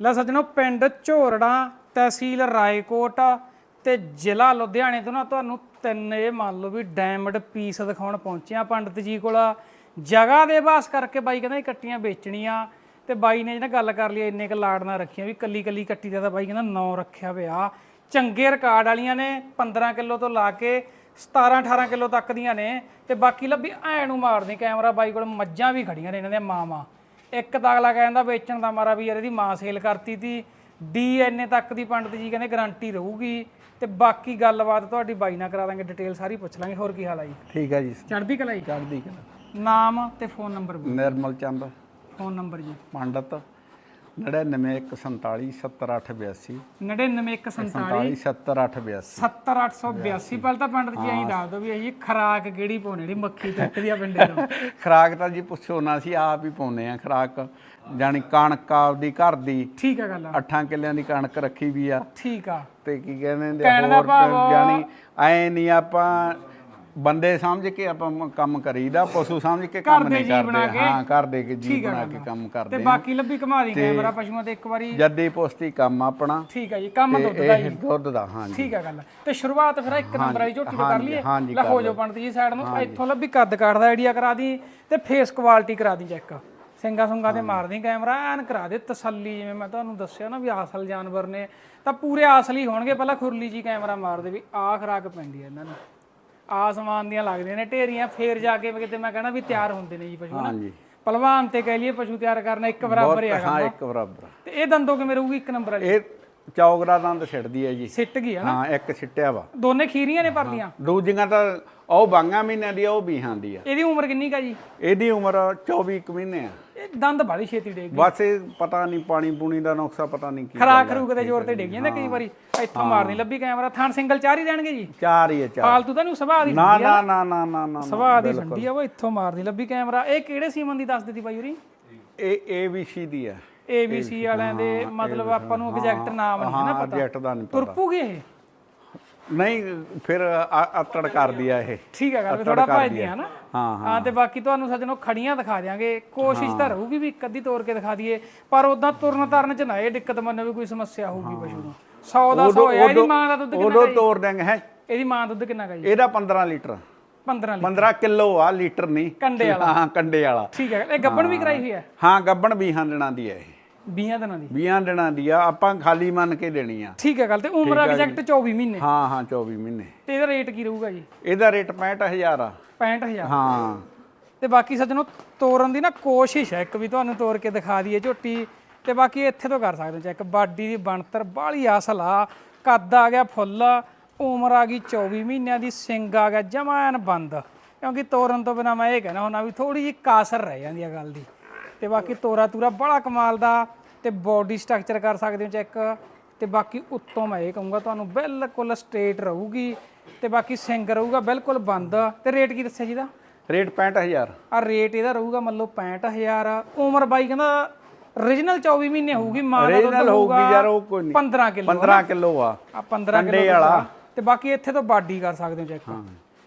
ਲੈ ਸੱਜਣੋ, ਪਿੰਡ ਝੋਰੜਾ, ਤਹਿਸੀਲ ਰਾਏਕੋਟ ਤੇ ਜ਼ਿਲ੍ਹਾ ਲੁਧਿਆਣੇ ਤੋਂ ਨਾ ਤੁਹਾਨੂੰ ਤਿੰਨ ਇਹ ਮੰਨ ਲਓ ਵੀ ਡਾਇਮੰਡ ਪੀਸ ਦਿਖਾਉਣ ਪਹੁੰਚੇ ਆ ਪੰਡਤ ਜੀ ਕੋਲ। ਜਗ੍ਹਾ ਦੇ ਬਾਸ ਕਰਕੇ ਬਾਈ ਕਹਿੰਦਾ ਇਹ ਕੱਟੀਆਂ ਵੇਚਣੀਆਂ ਤੇ ਬਾਈ ਨੇ ਜਿਹੜਾ ਗੱਲ ਕਰ ਲਈ, ਇੰਨੇ ਕ ਲਾੜ ਨਾਲ ਰੱਖੀਆਂ ਵੀ ਕੱਲੀ ਕੱਲੀ ਕੱਟੀ ਦਾ ਤਾਂ ਬਾਈ ਕਹਿੰਦਾ ਨੌ ਰੱਖਿਆ ਹੋਇਆ। ਚੰਗੇ ਰਿਕਾਰਡ ਵਾਲੀਆਂ ਨੇ 15 ਕਿਲੋ ਤੋਂ ਲਾ ਕੇ 17 18 ਕਿਲੋ ਤੱਕ ਦੀਆਂ ਨੇ ਤੇ ਬਾਕੀ ਲੱਭੀ ਐ ਨੂੰ ਮਾਰਦੇ ਕੈਮਰਾ, ਬਾਈ ਕੋਲ ਮੱਝਾਂ ਵੀ ਖੜੀਆਂ ਨੇ ਇਹਨਾਂ ਦੇ ਮਾਵਾਂ। ਇੱਕ ਤਾਂ ਅਗਲਾ ਕਹਿੰਦਾ ਵੇਚਣ ਦਾ ਮਾਰਾ ਵੀ ਯਾਰ ਇਹਦੀ ਮਾਂ ਸੇਲ ਕਰਤੀ ਤੀ। ਡੀਐਨਏ ਤੱਕ ਦੀ ਪੰਡਤ ਜੀ ਕਹਿੰਦੇ ਗਾਰੰਟੀ ਰਹੂਗੀ। ਤੇ ਬਾਕੀ ਗੱਲਬਾਤ ਤੁਹਾਡੀ ਬਾਈ ਨਾਲ ਕਰਾ ਦਾਂਗੇ ਡਿਟੇਲ ਸਾਰੀ ਪੁੱਛ ਲਾਂਗੇ। ਹੋਰ ਕੀ ਹਾਲ ਆ ਜੀ? ਠੀਕ ਹੈ ਜੀ। ਚੜ੍ਹਦੀ ਕਲਾ ਜੀ? ਚੜ੍ਹਦੀ ਕਲਾ। ਨਾਮ ਤੇ phone number Nirmal Chand. Phone number ਜੀ। ਪੰਡਤ। 99147 70882 99147 70882 70882 ਪਹਿਲਾਂ ਤਾਂ ਪੰਡਤ ਜੀ ਐਂ ਦੱਸ ਦਿਓ ਵੀ ਇਹ ਖਰਾਕ ਕਿਹੜੀ ਪਾਉਣੀ ਜਿਹੜੀ ਮੱਖੀ ਟੱਕਦੀ ਆ ਪਿੰਡੇ ਤੋਂ? ਖਰਾਕ ਤਾਂ ਜੀ ਪੁੱਛੋ ਨਾ ਸੀ ਆਪ ਹੀ ਪਾਉਨੇ ਆ ਖਰਾਕ। ਜਾਨੀ ਕਣਕ ਆਪਦੀ ਘਰ ਦੀ ਠੀਕ ਆ ਗੱਲ 8 ਕਿੱਲਿਆਂ ਦੀ ਕਣਕ ਰੱਖੀ ਵੀ ਆ। ਠੀਕ ਆ। ਤੇ ਕੀ ਕਹਿੰਦੇ ਨੇ ਹੋਰ ਜਾਨੀ ਐ ਨਹੀਂ ਆਪਾਂ ਬੰਦੇ ਸਮਝ ਕੇ ਆਪਾਂ ਮ- ਕੰਮ ਕਰੀਦਾ ਪਸ਼ੂ ਸਮਝ ਕੇ ਕੰਮ ਦੇ ਨਹੀਂ ਬਣਾ ਕਰਦੇ। ਕੇ। ਹਾਂ ਘਰ ਦੇ ਕੇ ਜੀ ਠੀਕ ਆ ਬਣਾ ਗੱਲ ਕੇ ਕੰਮ ਤੇ ਕਰਦੇ ਆ। ਬਾਕੀ ਲੱਭੀ ਘਮਾ ਦੀ ਕੈਮਰਾ ਪਸ਼ੂਆਂ ਤੇ ਇੱਕ ਵਾਰੀ। ਜੱਦੀ ਪੁਸ਼ਤੀ ਕੰਮ ਆਪਣਾ। ਠੀਕ ਆ ਜੀ ਕੰਮ ਦੁੱਧ ਦਾ ਇਹ ਜੀ ਦੁੱਧ ਦਾ ਹਾਂਜੀ ਠੀਕ ਆ ਗੱਲ। ਤੇ ਸ਼ੁਰੂਆਤ ਫਿਰ ਇੱਕ ਨੰਬਰ ਵਾਲੀ ਝੋਟੀ ਤੋਂ ਕਰ ਹਾਂਜੀ, ਲਈਏ। ਹਾਂਜੀ, ਲੈ ਕਰ ਹੋ ਜਾਓ ਪੰਡਤ ਜੀ ਸਾਈਡ ਨੂੰ। ਇੱਥੋਂ ਲੱਭੀ ਕੱਦ ਕਾਠ ਦਾ ਆਈਡੀਆ ਕਰਾ ਦੀ ਤੇ ਫੇਸ ਕੁਆਲਿਟੀ ਕਰਾ ਦੀ ਚੈੱਕ ਸਿੰਗਾ ਸੁੰਗਾ ਤੇ ਮਾਰਦੀ ਕੈਮਰਾ ਐਨ ਕਰਾ ਦੇ ਤਸੱਲੀ। ਜਿਵੇਂ ਮੈਂ ਤੁਹਾਨੂੰ ਦੱਸਿਆ ਨਾ ਵੀ ਅਸਲ ਜਾਨਵਰ ਨੇ ਤਾਂ ਪੂਰੇ ਅਸਲੀ ਹੋਣਗੇ। ਪਹਿਲਾਂ ਖੁਰਲੀ ਜੀ ਕੈਮਰਾ ਮਾਰਦੇ ਵੀ ਆਹ ਖਰਾਕ ਪੈਂਦੀ ਹੈ ਇਹਨਾਂ ਨੂੰ। ਆਸਮਾਨ ਦੀਆਂ ਲੱਗਦੀਆਂ ਨੇ ਢੇਰੀਆਂ ਫੇਰ ਜਾ ਕੇ ਕਿਤੇ ਮੈਂ ਕਹਣਾ ਵੀ ਤਿਆਰ ਹੁੰਦੇ ਨੇ ਜੀ ਪਸ਼ੂ ਨਾ ਹਾਂਜੀ। ਪਹਿਲਵਾਨ ਤੇ ਕਹਿ ਲਈਏ ਪਸ਼ੂ ਤਿਆਰ ਕਰਨਾ ਇੱਕ ਬਰਾਬਰ ਹੈਗਾ ਹਾਂ ਇੱਕ ਬਰਾਬਰ ਤੇ ਇਹ ਦੰਦੋਂ ਕਿਵੇਂ ਰਹੂਗੀ ਇੱਕ ਨੰਬਰ ਵਾਲੀ? ਇਹ ਚੌਗਰਾ ਦੰਦ ਛਿੜਦੀ ਹੈ ਜੀ। ਸਿੱਟ ਗਈ ਹੈ ਨਾ? ਹਾਂ ਇੱਕ ਛਿੱਟਿਆ ਵਾ। ਦੋਨੇ ਖੀਰੀਆਂ ਨੇ ਪਰਲੀਆਂ ਦੂਜੀਆਂ ਤਾਂ ਉਹ ਬਾਂਗਾ ਮਹੀਨਿਆਂ ਦੀ ਆ, ਉਹ ਬੀਹਾਂ ਦੀ ਆ। ਇਹਦੀ ਉਮਰ ਕਿੰਨੀ ਕਾ ਜੀ? ਇਹਦੀ ਉਮਰ 24 ਕੁ ਮਹੀਨੇ ਆ। ਦੰਦ ਬਾਲੀ ਛੇਤੀ ਡੇਗ ਬਸ ਇਹ ਪਤਾ ਨਹੀਂ ਪਾਣੀ ਪੂਣੀ ਦਾ ਨੁਕਸਾ ਪਤਾ ਨਹੀਂ ਕੀ ਖਰਾਕ ਖਰੂਕ ਦੇ ਜ਼ੋਰ ਤੇ ਡਿੱਗ ਜਾਂਦੇ ਕਈ ਵਾਰੀ। ਇੱਥੋਂ ਮਾਰਨੀ ਲੱਭੀ ਕੈਮਰਾ। ਥਾਣ ਸਿੰਗਲ ਚਾਰ ਹੀ ਰਹਿਣਗੇ ਜੀ। ਚਾਰ ਹੀ ਆ ਚਾਰ। ਫਾਲਤੂ ਤਾਂ ਨੂੰ ਸੁਭਾਅ ਦੀ ਨਾ ਨਾ ਨਾ ਨਾ ਨਾ ਨਾ ਸੁਭਾਅ ਦੀ ਠੰਡੀ ਆ ਉਹ ਇੱਥੋਂ ਮਾਰਨੀ ਲੱਭੀ ਕੈਮਰਾ। ਇਹ ਕਿਹੜੇ ਸੀਮਨ ਦੀ ਦੱਸ ਦਿੱਤੀ ਬਾਈ ਉਰੀ ਇਹ ਏਬੀਸੀ ਦੀ ਆ ABC ਵਾਲਿਆਂ ਦੇ ਮਤਲਬ ਆਪਾਂ ਨੂੰ ਐਗਜ਼ੈਕਟ ਨਾਮ ਨਹੀਂ ਹੈ ਨਾ ਹਾਂ ਪਤਾ। ਜੈਟ ਦਾ ਨਹੀਂ ਪਤਾ। ਤੁਰਪੂਗੀ ਇਹ? ਨਹੀਂ ਫਿਰ ਆ- ਅਤੜ ਕਰਦੀ ਆ ਇਹ। ਠੀਕ ਹੈ ਗੱਲ ਥੋੜਾ ਭਜਦੀ ਹੈ ਨਾ ਹਾਂ ਹਾਂ। ਤੇ ਬਾਕੀ ਤੁਹਾਨੂੰ ਸੱਜਣੋ ਖੜੀਆਂ ਦਿਖਾ ਦਿਆਂਗੇ। ਕੋਸ਼ਿਸ਼ ਤਾਂ ਰਹੂਗੀ ਵੀ ਇੱਕ ਅੱਧੀ ਤੋੜ ਕੇ ਦਿਖਾ ਦਈਏ ਪਰ ਉਦਾਂ ਤੁਰਨ ਤਰਨ ਚ ਨਾ ਇਹ ਦਿੱਕਤ ਮੰਨੋ ਵੀ ਕੋਈ ਸਮੱਸਿਆ ਹੋਊਗੀ ਪਸ਼ੂ ਨੂੰ। 100 ਦਾ 100 ਹੈ ਇਹਦੀ ਮਾਂ ਦਾ ਦੁੱਧ ਕਿੰਨਾ ਉਦੋਂ ਤੋੜ ਦੇਂਗੇ ਹੈ? ਇਹਦੀ ਮਾਂ ਦਾ ਦੁੱਧ ਕਿੰਨਾ ਗਾ ਜੀ ਇਹਦਾ 15 ਲੀਟਰ। 15 ਲੀਟਰ। 15 ਕਿਲੋ ਆ ਲੀਟਰ ਨਹੀਂ। ਕੰਡੇ ਵਾਲਾ। ਹਾਂ ਕੰਡੇ ਵਾਲਾ। ਠੀਕ ਹੈ ਇਹ ਗੱਬਣ ਵੀ ਕਰਾਈ ਹੋਈ ਹੈ? ਹਾਂ ਗੱਬਣ ਵੀਹਾਂ ਦਿਨਾਂ ਦੀ ਹੈ ਇਹ। 20 ਦਿਨਾਂ ਦੀ। 20 ਦਿਨਾਂ ਦੀ ਆ ਆਪਾਂ ਖਾਲੀ ਮੰਨ ਕੇ ਦੇਣੀ ਆ। ਠੀਕ ਹੈ ਗੱਲ ਤੇ ਉਮਰ ਐਗਜ਼ੈਕਟ 24 ਮਹੀਨੇ। ਹਾਂ ਹਾਂ 24 ਮਹੀਨੇ। ਤੇ ਇਹਦਾ ਰੇਟ ਕੀ ਰਹੂਗਾ ਜੀ? ਇਹਦਾ ਰੇਟ 65000 ਆ। 65000 ਹਾਂ। ਤੇ ਬਾਕੀ ਸੱਜਣੋ ਤੋਰਨ ਦੀ ਨਾ ਕੋਸ਼ਿਸ਼ ਹੈ ਇੱਕ ਵੀ ਤੁਹਾਨੂੰ ਤੋੜ ਕੇ ਦਿਖਾ ਦਈਏ ਝੋਟੀ। ਤੇ ਬਾਕੀ ਇੱਥੇ ਤੋਂ ਕਰ ਸਕਦੇ ਚੈੱਕ। ਬਾਡੀ ਦੀ ਬਣਤਰ ਬਾਹਲੀ ਅਸਲ ਆ। ਕੱਦ ਆ ਗਿਆ ਫੁੱਲ ਉਮਰ ਆ ਗਈ 24 ਮਹੀਨਿਆਂ ਦੀ ਸਿੰਗ ਆ ਗਿਆ ਜਮਾਨ ਬੰਦ। ਕਿਉਂਕਿ ਤੋਰਨ ਤੋਂ ਬਿਨਾ ਮੈਂ ਇਹ ਕਹਿਣਾ ਹੁੰਦਾ ਵੀ ਥੋੜੀ ਜਿਹੀ ਕਾਸਰ ਰਹਿ ਜਾਂਦੀ ਆ ਗੱਲ ਦੀ। ਤੇ ਬਾਕੀ ਤੋਰਾ ਤੂਰਾ ਬੜਾ ਕਮਾਲ ਦਾ ਤੇ ਬਾਡੀ ਸਟਰਕਚਰ ਕਰ ਸਕਦੇ ਹੋ ਚੈੱਕ ਤੇ ਬਾਕੀ ਉੱਤੋਂ ਮੈਂ ਇਹ ਕਹੂੰਗਾ ਤੁਹਾਨੂੰ ਬਿਲਕੁਲ ਸਟ੍ਰੇਟ ਰਹੂਗੀ ਤੇ ਬਾਕੀ ਸਿੰਗ ਰਹੂਗਾ ਬਿਲਕੁਲ ਬੰਦ। ਤੇ ਰੇਟ ਕੀ ਦੱਸਿਆ ਜੀ ਦਾ? ਰੇਟ 65000 ਆ ਰੇਟ ਇਹਦਾ ਰਹੂਗਾ ਮੰਨ ਲਓ 65000 ਉਮਰ ਬਾਈ ਕਹਿੰਦਾ origignal 24 ਮਹੀਨੇ ਹੋਊਗੀ ਮਾਂ ਦਾ ਦੁੱਧ ਹੋਊਗੀ ਯਾਰ ਉਹ ਕੋਈ ਨਹੀਂ। 15 ਕਿਲੋ 15 ਕਿਲੋ ਆ। ਆ 15 ਕਿਲੋ ਵਾਲਾ। ਤੇ ਬਾਕੀ ਇੱਥੇ ਤੋਂ ਬਾਡੀ ਕਰ ਸਕਦੇ ਹੋ ਚੈੱਕ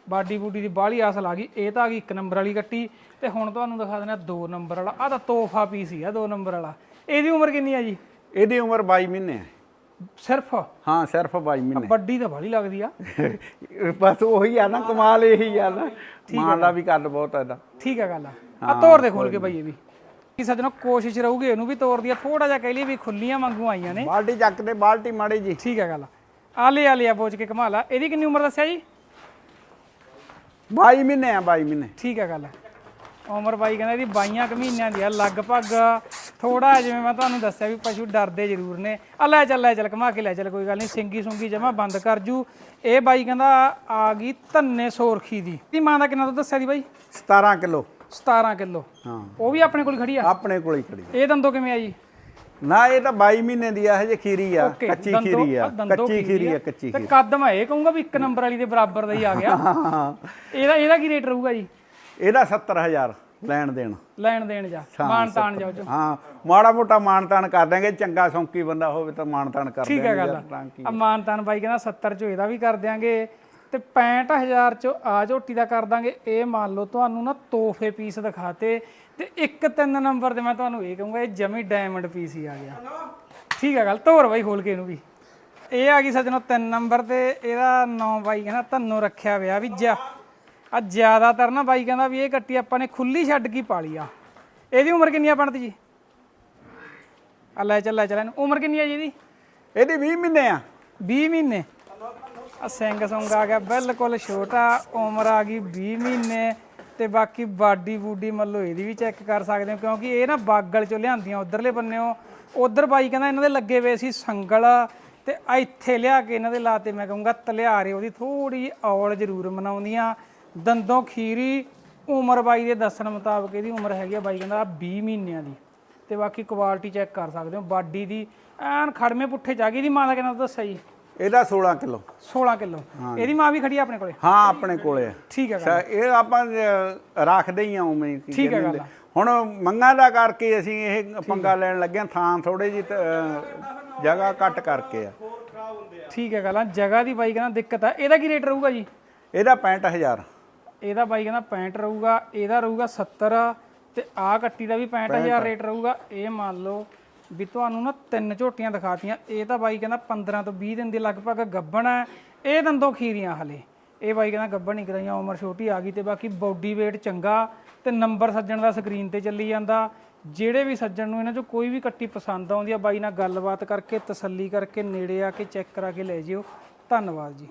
ਬਾਡੀ ਬੂਡੀ ਦੀ ਬਾਹਲੀ ਅਸਲ ਆ ਗਈ। ਇਹ ਤਾਂ ਆ ਗਈ ਇੱਕ ਨੰਬਰ ਵਾਲੀ ਕੱਟੀ ਤੇ ਹੁਣ ਤੁਹਾਨੂੰ ਦਿਖਾ ਦਿੰਦੇ ਆ ਦੋ ਨੰਬਰ ਵਾਲਾ। ਆ ਤਾਂ ਤੋਹਫਾ ਪੀਸ ਹੀ ਆ ਦੋ ਨੰਬਰ ਵਾਲਾ। ਇਹਦੀ ਉਮਰ ਕਿੰਨੀ ਆ ਜੀ? ਇਹਦੀ ਉਮਰ 22 ਮਹੀਨੇ ਹੈ ਸਿਰਫ? ਹਾਂ ਸਿਰਫ 22 ਮਹੀਨੇ। ਵੱਡੀ ਤਾਂ ਬਾਹਲੀ ਲੱਗਦੀ ਆ। ਬਸ ਉਹੀ ਆ ਨਾ ਕਮਾਲ ਇਹੀ ਆ ਨਾ। ਮਾਂ ਦਾ ਵੀ ਕੱਦ ਬਹੁਤ ਆ ਇਹਦਾ। ਠੀਕ ਆ ਗੱਲ ਆ। ਆ ਤੋੜ ਦੇ ਖੋਲ ਕੇ ਬਾਈ ਇਹ ਵੀ। ਕੀ ਸੱਜਣੋ ਕੋਸ਼ਿਸ਼ ਰਹੂਗੀ ਇਹਨੂੰ ਵੀ ਤੋੜ ਦੀ ਥੋੜਾ ਜਿਹਾ ਕਹਿ ਲਈ ਵੀ ਖੁੱਲੀਆਂ ਵਾਂਗੂ ਆਈਆਂ ਨੇ। ਬਾਲਟੀ ਚੱਕ ਦੇ ਬਾਲਟੀ ਮਾੜੀ ਜੀ। ਠੀਕ ਹੈ ਗੱਲ ਆਲੇ ਆਲੇ ਆ ਬੋਝ ਕੇ ਕਮਾ ਲਾ ਇਹਦੀ ਕਿੰਨੀ ਉਮਰ ਦੱਸਿਆ ਜੀ? 22 ਮਹੀਨੇ ਆ 22 ਮਹੀਨੇ। ਠੀਕ ਹੈ ਗੱਲ। ਉਮਰ ਬਾਈ ਕਹਿੰਦਾ ਇਹਦੀ 22 ਕੁ ਮਹੀਨਿਆਂ ਦੀ ਆ ਲਗਭਗ ਥੋੜਾ ਜਿਵੇਂ ਮੈਂ ਤੁਹਾਨੂੰ ਦੱਸਿਆ ਵੀ ਪਸ਼ੂ ਡਰਦੇ ਜ਼ਰੂਰ ਨੇ। ਆ ਲੈ ਚੱਲ ਲੈ ਚੱਲ ਕਮਾ ਕੇ ਲੈ ਚੱਲ ਕੋਈ ਗੱਲ ਨਹੀਂ ਸਿੰਗੀ ਸੁੰਗੀ ਜਮਾ ਬੰਦ ਕਰ ਜੂ। ਇਹ ਬਾਈ ਕਹਿੰਦਾ ਆ ਗਈ ਧੰਨੇ ਸੋਰਖੀ ਦੀ। ਦੀ ਮਾਂ ਦਾ ਕਿੰਨਾ ਦੁੱਧ ਦੱਸਿਆ ਦੀ ਬਾਈ? 17 ਕਿਲੋ। 17 ਕਿਲੋ। ਹਾਂ। ਉਹ ਵੀ ਆਪਣੇ ਕੋਲ ਖੜੀ ਆ? ਆਪਣੇ ਕੋਲ ਹੀ ਖੜੀ ਆ। ਇਹ ਦੰਦੋਂ ਕਿਵੇਂ ਆ ਜੀ? ਨਾ ਇਹ ਤਾਂ 22 ਮਹੀਨੇ ਦੀ ਆ ਹਜੇ ਖੀਰੀ ਆ ਕੱਚੀ ਦੰਦੋਂ- ਖੀਰੀ ਆ ਦੰਦੋਂ ਕੱਚੀ ਖੀਰੀ ਆ। ਕੱਚੀ ਤੇ ਖੀਰੀ। ਕੱਦ ਮੈਂ ਇਹ ਕਹੂੰਗਾ ਵੀ ਇੱਕ ਨੰਬਰ ਵਾਲੀ ਦੇ ਬਰਾਬਰ ਦਾ ਹੀ ਆ ਗਿਆ। ਹਾਂ। ਇਹਦਾ ਇਹਦਾ ਕੀ ਰੇਟ ਰਹੂਗਾ ਜੀ? ਇਹਦਾ 70000 ਲੈਣ ਦੇਣ। ਲੈਣ ਦੇਣ ਜਾ ਮਾਨ ਤਾਨ ਜਾਓ ਜੋ ਹਾਂ ਮਾੜਾ ਮੋਟਾ ਮਾਨਤਾਨ ਕਰ ਦਾਂਗੇ ਚੰਗਾ ਸੌਂਕੀ ਬੰਦਾ ਹੋਵੇ ਤਾਂ ਮਾਨਤਾਨ ਕਰ ਠੀਕ ਹੈ ਦਿਆਂਗੇ ਗੱਲ ਯਾਰ, ਤਾਂ ਕੀ ਆ ਮਾਨ ਤਾਨ ਬਾਈ ਕਹਿੰਦਾ 70 ਚੋਂ ਇਹਦਾ ਵੀ ਕਰ ਦਿਆਂਗੇ ਤੇ 65000 ਚੋਂ ਆ ਝੋਟੀ ਦਾ ਕਰ ਦਾਂਗੇ ਇਹ ਮੰਨ ਲਓ ਤੁਹਾਨੂੰ ਨਾ ਤੋਹਫੇ ਪੀਸ ਦਿਖਾਤੇ ਤੇ ਇੱਕ ਤਿੰਨ ਨੰਬਰ ਤੇ ਮੈਂ ਤੁਹਾਨੂੰ ਇਹ ਕਹੂੰਗਾ ਇਹ ਜਮੀ ਡਾਇਮੰਡ ਪੀਸ ਹੀ ਆ ਗਿਆ। ਠੀਕ ਆ ਗੱਲ ਤੋਰ ਬਾਈ ਖੋਲ ਕੇ ਇਹਨੂੰ ਵੀ। ਇਹ ਆ ਗਈ ਸੱਜਣੋ 3 ਨੰਬਰ ਤੇ ਇਹਦਾ 9 ਬਾਈ ਕਹਿੰਦਾ ਧੰਨੋ ਰੱਖਿਆ ਵਿਆ ਵੀ ਜਾ। ਆ ਜ਼ਿਆਦਾਤਰ ਨਾ ਬਾਈ ਕਹਿੰਦਾ ਵੀ ਇਹ ਕੱਟੀ ਆਪਾਂ ਨੇ ਖੁੱਲੀ ਛੱਡ ਕੇ ਪਾਲੀ ਆ। ਇਹਦੀ ਉਮਰ ਕਿੰਨੀ ਆ ਪੰਡਤ ਜੀ? ਆ ਲੈ ਚੱਲ ਲੈ ਚੱਲ ਇਹਨੂੰ ਉਮਰ ਕਿੰਨੀ ਆ ਜੀ ਇਹਦੀ? ਇਹਦੀ 20 ਮਹੀਨੇ ਆ। 20 ਮਹੀਨੇ। ਆ ਸਿੰਘ ਸੰਗ ਆ ਗਿਆ ਬਿਲਕੁਲ ਛੋਟਾ ਉਮਰ ਆ ਗਈ 20 ਮਹੀਨੇ। ਤੇ ਬਾਕੀ ਬਾਡੀ ਬੂਡੀ ਮੱਲੋ ਇਹਦੀ ਵੀ ਚੈੱਕ ਕਰ ਸਕਦੇ ਹੋ, ਕਿਉਂਕਿ ਇਹ ਨਾ ਬਾਗਲ ਚੋਂ ਲਿਆਂਦੀਆਂ, ਉਧਰਲੇ ਬੰਨਿਓ। ਉਧਰ ਬਾਈ ਕਹਿੰਦਾ ਇਹਨਾਂ ਦੇ ਲੱਗੇ ਹੋਏ ਸੀ ਸੰਗਲ ਤੇ ਇੱਥੇ ਲਿਆ ਕੇ ਇਹਨਾਂ ਦੇ ਲਾਤੇ, ਮੈਂ ਕਹੂੰਗਾ ਤਲਿਆਰੇ, ਉਹਦੀ ਥੋੜੀ ਔਲ ਜ਼ਰੂਰ ਮਨਾਉਂਦੀਆਂ। ਦੰਦੋਂ ਖੀਰੀ, ਉਮਰ ਬਾਈ ਦੇ ਦੱਸਣ ਮੁਤਾਬਕ ਇਹਦੀ ਉਮਰ ਹੈਗੀ ਆ ਬਾਈ ਕਹਿੰਦਾ 20 ਮਹੀਨਿਆਂ ਦੀ। ਤੇ ਬਾਕੀ ਕੁਆਲਿਟੀ ਚੈੱਕ ਕਰ ਸਕਦੇ ਹੋ, ਬਾਡੀ ਦੀ ਐਨ ਖੜਮੇ ਪੁੱਠੇ ਜਾ ਗਈ ਦੀ ਮਾਂ ਦਾ ਕਿੰਨਾ ਦੱਸਿਆ ਜੀ ਇਹਦਾ 16 ਕਿਲੋ। 16 ਕਿਲੋ। ਇਹਦੀ ਮਾਂ ਵੀ ਖੜੀ ਆ ਆਪਣੇ ਕੋਲੇ? ਹਾਂ ਆਪਣੇ ਕੋਲੇ ਆ। ਠੀਕ ਹੈ ਅੱਛਾ, ਇਹ ਆਪਾਂ ਰੱਖਦੇ ਹੀ ਆ ਉਵੇਂ ਹੀ, ਠੀਕ ਹੈ ਗੱਲ। ਹੁਣ ਮੰਗਾਂ ਦਾ ਕਰਕੇ ਅਸੀਂ ਇਹ ਪੰਗਾ ਲੈਣ ਲੱਗੇ ਹਾਂ ਥਾਂ ਥੋੜੇ ਜੀ ਜਗ੍ਹਾ ਘੱਟ ਕਰਕੇ ਆ। ਠੀਕ ਹੈ ਗੱਲਾਂ ਜਗ੍ਹਾ ਦੀ ਬਾਈ ਕਹਿੰਦਾ ਦਿੱਕਤ ਆ। ਇਹਦਾ ਕੀ ਰੇਟ ਰਹੂਗਾ ਜੀ? ਇਹਦਾ 65000 ਇਹਦਾ ਬਾਈ ਕਹਿੰਦਾ 65 ਰਹੂਗਾ ਇਹਦਾ ਰਹੂਗਾ 70 ਤੇ ਆਹ ਕੱਟੀ ਦਾ ਵੀ 65000 ਰੇਟ ਰਹੂਗਾ। ਇਹ ਮੰਨ ਲਓ ਵੀ ਤੁਹਾਨੂੰ ਨਾ ਤਿੰਨ ਝੋਟੀਆਂ ਦਿਖਾਤੀਆਂ। ਇਹ ਤਾਂ ਬਾਈ ਕਹਿੰਦਾ 15 ਤੋਂ 20 ਦਿਨ ਦੀ ਲਗਭਗ ਗੱਬਣ ਹੈ। ਇਹ ਦੰਦੋਂ ਖੀਰੀਆਂ ਹਲੇ। ਇਹ ਬਾਈ ਕਹਿੰਦਾ ਗੱਬਣ ਨਹੀਂ ਕਰਾਈਆਂ ਉਮਰ ਛੋਟੀ ਆ ਗਈ ਤੇ ਬਾਕੀ ਬਾਡੀ weight ਚੰਗਾ ਤੇ ਨੰਬਰ ਸੱਜਣ ਦਾ ਸਕਰੀਨ ਤੇ ਚੱਲੀ ਜਾਂਦਾ। ਜਿਹੜੇ ਵੀ ਸੱਜਣ ਨੂੰ ਇਹਨਾਂ ਚੋਂ ਕੋਈ ਵੀ ਕੱਟੀ ਪਸੰਦ ਆਉਂਦੀ ਆ, ਬਾਈ ਨਾਲ ਗੱਲਬਾਤ ਕਰਕੇ, ਤਸੱਲੀ ਕਰਕੇ, ਨੇੜੇ ਆ ਕੇ ਚੈੱਕ ਕਰਾ ਕੇ ਲੈ ਜਿਓ। ਧੰਨਵਾਦ ਜੀ।